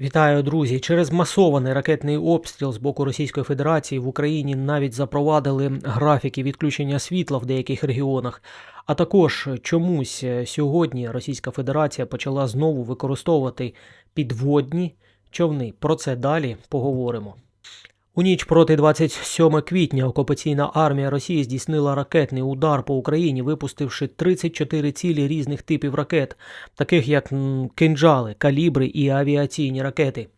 Вітаю, друзі! Через масований ракетний обстріл з боку Російської Федерації в Україні навіть запровадили графіки відключення світла в деяких регіонах. А також чомусь сьогодні Російська Федерація почала знову використовувати підводні човни. Про це далі поговоримо. У ніч проти 27 квітня окупаційна армія Росії здійснила ракетний удар по Україні, випустивши 34 цілі різних типів ракет, таких як кинджали, калібри і авіаційні ракети.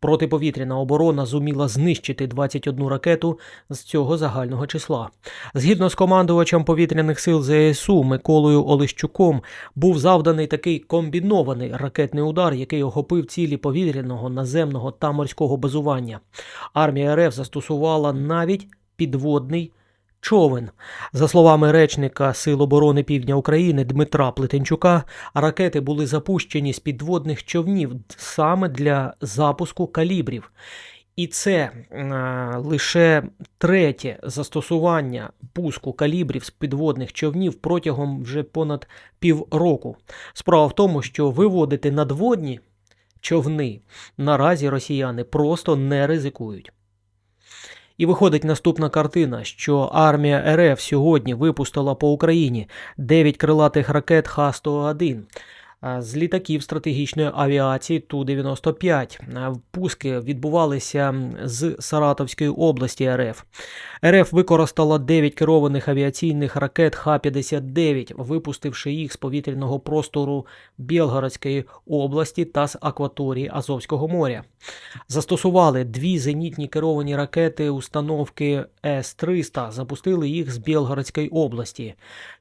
Протиповітряна оборона зуміла знищити 21 ракету з цього загального числа. Згідно з командувачем повітряних сил ЗСУ Миколою Олещуком, був завданий такий комбінований ракетний удар, який охопив цілі повітряного, наземного та морського базування. Армія РФ застосувала навіть підводний човен. За словами речника Сил оборони Півдня України Дмитра Плетенчука, ракети були запущені з підводних човнів саме для запуску калібрів. І це е, лише третє застосування пуску калібрів з підводних човнів протягом вже понад півроку. Справа в тому, що виводити надводні човни наразі росіяни просто не ризикують. І виходить наступна картина, що армія РФ сьогодні випустила по Україні 9 крилатих ракет Х-101 а, з літаків стратегічної авіації Ту-95. А, Пуски відбувалися з Саратовської області РФ. РФ використала 9 керованих авіаційних ракет Х-59, випустивши їх з повітряного простору Білгородської області та з акваторії Азовського моря. Застосували дві зенітні керовані ракети установки С-300, запустили їх з Білгородської області.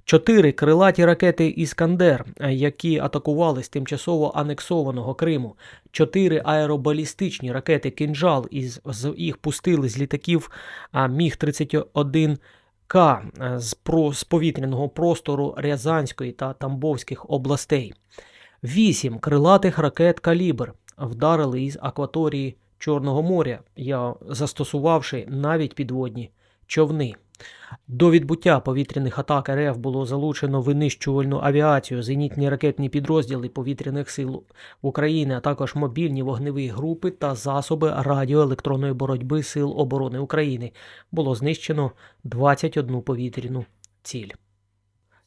Чотири крилаті ракети Іскандер, які атакували з тимчасово анексованого Криму. Чотири аеробалістичні ракети Кинжал, із з- їх пустили з літаків Міг-31 К е, з, про, з повітряного простору Рязанської та Тамбовських областей. Вісім крилатих ракет Калібр вдарили із акваторії Чорного моря, застосувавши навіть підводні човни. До відбуття повітряних атак РФ було залучено винищувальну авіацію, зенітні ракетні підрозділи повітряних сил України, а також мобільні вогневі групи та засоби радіоелектронної боротьби Сил оборони України. Було знищено 21 повітряну ціль.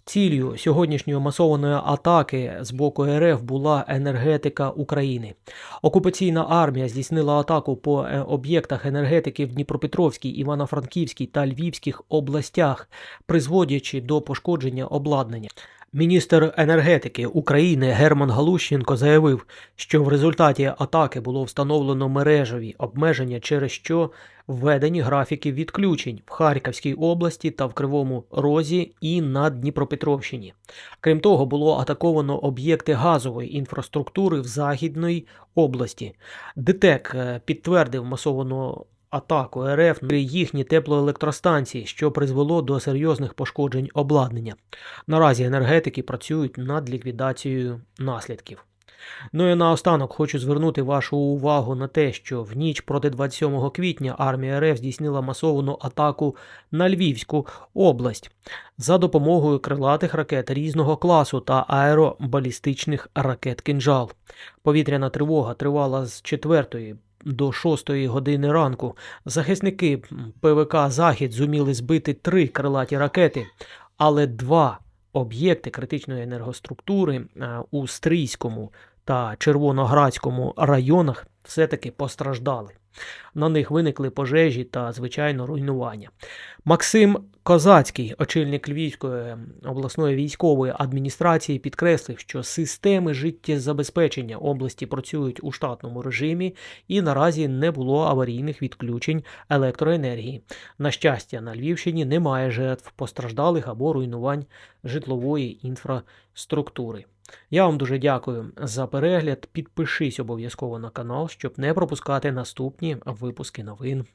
Ціллю сьогоднішньої масованої атаки з боку РФ була енергетика України. Окупаційна армія здійснила атаку по е, об'єктах енергетики в Дніпропетровській, Івано-Франківській та Львівських областях, призводячи до пошкодження обладнання. Міністр енергетики України Герман Галущенко заявив, що в результаті атаки було встановлено мережеві обмеження, через що введені графіки відключень в Харківській області та в Кривому Розі і на Дніпропетровщині. Крім того, було атаковано об'єкти газової інфраструктури в Західній області. ДТЕК е, підтвердив масовану атаку РФ на їхні теплоелектростанції, що призвело до серйозних пошкоджень обладнання. Наразі енергетики працюють над ліквідацією наслідків. Ну і наостанок хочу звернути вашу увагу на те, що в ніч проти 27 квітня армія РФ здійснила масовану атаку на Львівську область за допомогою крилатих ракет різного класу та аеробалістичних ракет «Кинжал». Повітряна тривога тривала з 4 до 6 години ранку. Захисники ПВК Захід зуміли збити три крилаті ракети, але два об'єкти критичної енергоструктури е, у Стрийському та Червоноградському районах все-таки постраждали. На них виникли пожежі та, звичайно, руйнування. Максим Козацький, очільник Львівської обласної військової адміністрації, підкреслив, що системи життєзабезпечення області працюють у штатному режимі і наразі не було аварійних відключень електроенергії. На щастя, на Львівщині немає жертв постраждалих або руйнувань житлової інфраструктури. Я вам дуже дякую за перегляд. Підпишись обов'язково на канал, щоб не пропускати наступні випуски новин.